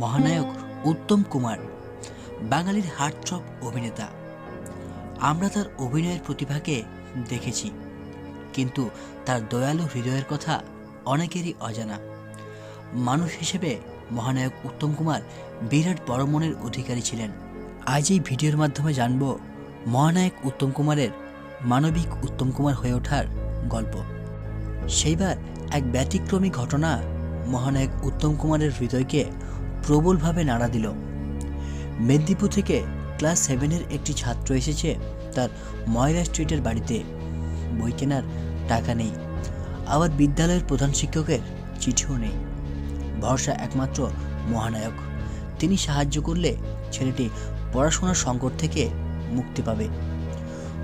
মহানায়ক উত্তম কুমার, বাঙালির হার্টথ্রব অভিনেতা। আমরা তার অভিনয়ের প্রতিভাকে দেখেছি, কিন্তু তার দয়ালু হৃদয়ের কথা অনেকেরই অজানা। মানুষ হিসেবে মহানায়ক উত্তম কুমার বিরাট বড় মনের অধিকারী ছিলেন। আজ এই ভিডিওর মাধ্যমে জানব মহানায়ক উত্তম কুমারের মানবিক উত্তম কুমার হয়ে ওঠার গল্প। সেইবার এক ব্যতিক্রমী ঘটনা মহানায়ক উত্তম কুমারের হৃদয়কে প্রবলভাবে নাড়া দিল। মেদিনীপুর থেকে ক্লাস সেভেনের একটি ছাত্র এসেছে তার ময়লা স্ট্রিটের বাড়িতে। বই কেনার টাকা নেই। আবার বিদ্যালয়ের প্রধান শিক্ষকের চিঠিও নেই। ভরসা একমাত্র মহানায়ক। তিনি সাহায্য করলে ছেলেটি পড়াশোনার সংকট থেকে মুক্তি পাবে।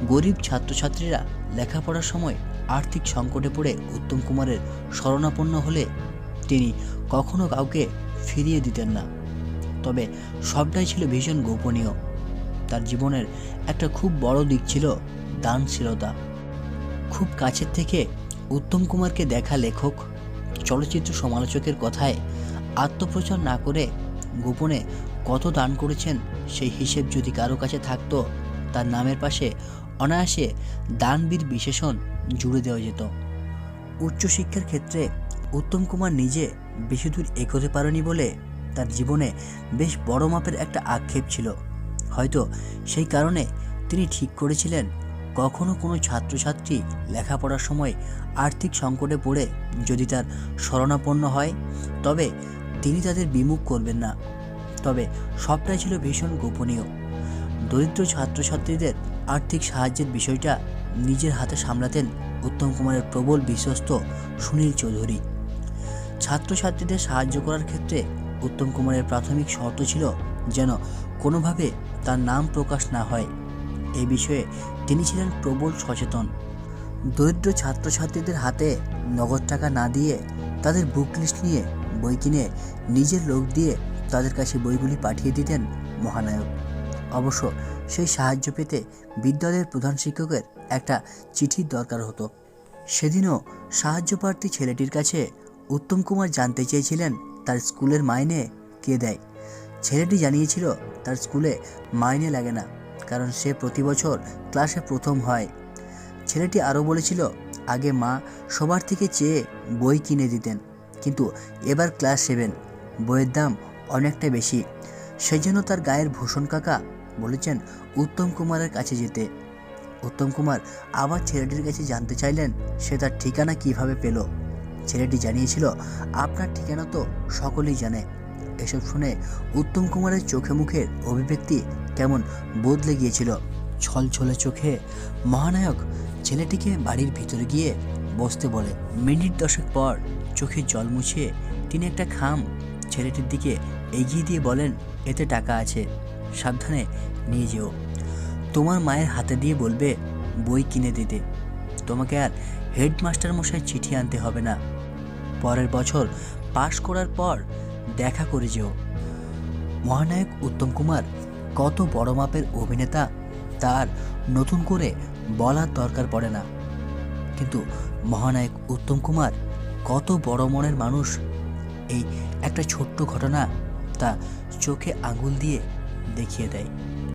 গরিব ছাত্রছাত্রীরা লেখাপড়ার সময় আর্থিক সংকটে পড়ে উত্তম কুমারের শরণাপন্ন হলে তিনি কখনো কাউকে ফিরিয়ে দিতেন না। তবে সবটাই ছিল ভীষণ গোপনীয়। তার জীবনের একটা খুব বড় দিক ছিল দানশীলতা। খুব কাছের থেকে উত্তম কুমারকে দেখা লেখক, চলচ্চিত্র সমালোচকের কথায় আত্মপ্রচার না করে গোপনে কত দান করেছেন সেই হিসেব যদি কারও কাছে থাকতো, তার নামের পাশে অনায়াসে দানবীর বিশেষণ জুড়ে দেওয়া যেত। উচ্চশিক্ষার ক্ষেত্রে উত্তম কুমার নিজে বেশি দূর এগোতে পারেনি বলে তার জীবনে বেশ বড় মাপের একটা আক্ষেপ ছিল। হয়তো সেই কারণে তিনি ঠিক করেছিলেন কখনো কোনো ছাত্রছাত্রী লেখাপড়ার সময় আর্থিক সংকটে পড়ে যদি তার শরণাপন্ন হয়, তবে তিনি তাদের বিমুখ করবেন না। তবে সবটাই ছিল ভীষণ গোপনীয়। দরিদ্র ছাত্রছাত্রীদের আর্থিক সাহায্যের বিষয়টা নিজের হাতে সামলাতেন উত্তম কুমারের প্রবল বিশ্বস্ত সুনীল চৌধুরী। ছাত্রছাত্রীদের সাহায্য করার ক্ষেত্রে উত্তম কুমারের প্রাথমিক শর্ত ছিল যেন কোনোভাবে তার নাম প্রকাশ না হয়। এই বিষয়ে তিনি ছিলেন প্রবল সচেতন। দরিদ্র ছাত্রছাত্রীদের হাতে নগদ টাকা না দিয়ে তাদের বুক লিস্ট নিয়ে বই কিনে নিজের লোক দিয়ে তাদের কাছে বইগুলি পাঠিয়ে দিতেন মহানায়ক। অবশ্য সেই সাহায্য পেতে বিদ্যালয়ের প্রধান শিক্ষকের একটা চিঠির দরকার হতো। সেদিনও সাহায্যপ্রার্থী ছেলেটির কাছে উত্তম কুমার জানতে চেয়েছিলেন তার স্কুলের মাইনে কে দেয়। ছেলেটি জানিয়েছিল, তার স্কুলে মাইনে লাগে না, কারণ সে প্রতি বছর ক্লাসে প্রথম হয়। ছেলেটি আরও বলেছিল, আগে মা সবার থেকে চেয়ে বই কিনে দিতেন, কিন্তু এবার ক্লাস সেভেন, বইয়ের দাম অনেকটা বেশি। সেই জন্য তার গায়ের ভূষণ কাকা বলেছেন, উত্তম কুমারের কাছে যেতে। উত্তম কুমার আবার ছেলেটির কাছে জানতে চাইলেন, সে তার ঠিকানা কীভাবে পেল? ছেলেটি জানিয়েছিল, আপনার ঠিকানা তো সকলেই জানে। এসব শুনে উত্তম কুমারের চোখে মুখের অভিব্যক্তি কেমন বদলে গিয়েছিল। ছলছলে চোখে মহানায়ক ছেলেটিকে বাড়ির ভিতরে গিয়ে বসতে বলে। মিনিট দশেক পর চোখে জল মুছিয়ে তিনি একটা খাম ছেলেটির দিকে এগিয়ে দিয়ে বলেন, এতে টাকা আছে, সাবধানে নিয়ে যেও। তোমার মায়ের হাতে দিয়ে বলবে বই কিনে দিতে। তোমাকে আর হেডমাস্টার মশাই চিঠি আনতে হবে না। পরের বছর পাশ করার পর দেখা করে যেও। মহানায়ক উত্তম কুমার কত বড় মাপের অভিনেতা তার নতুন করে বলার দরকার পড়ে না। কিন্তু মহানায়ক উত্তম কুমার কত বড় মনের মানুষ, এই একটা ছোট্ট ঘটনা তা চোখে আঙুল দিয়ে দেখিয়ে দেয়।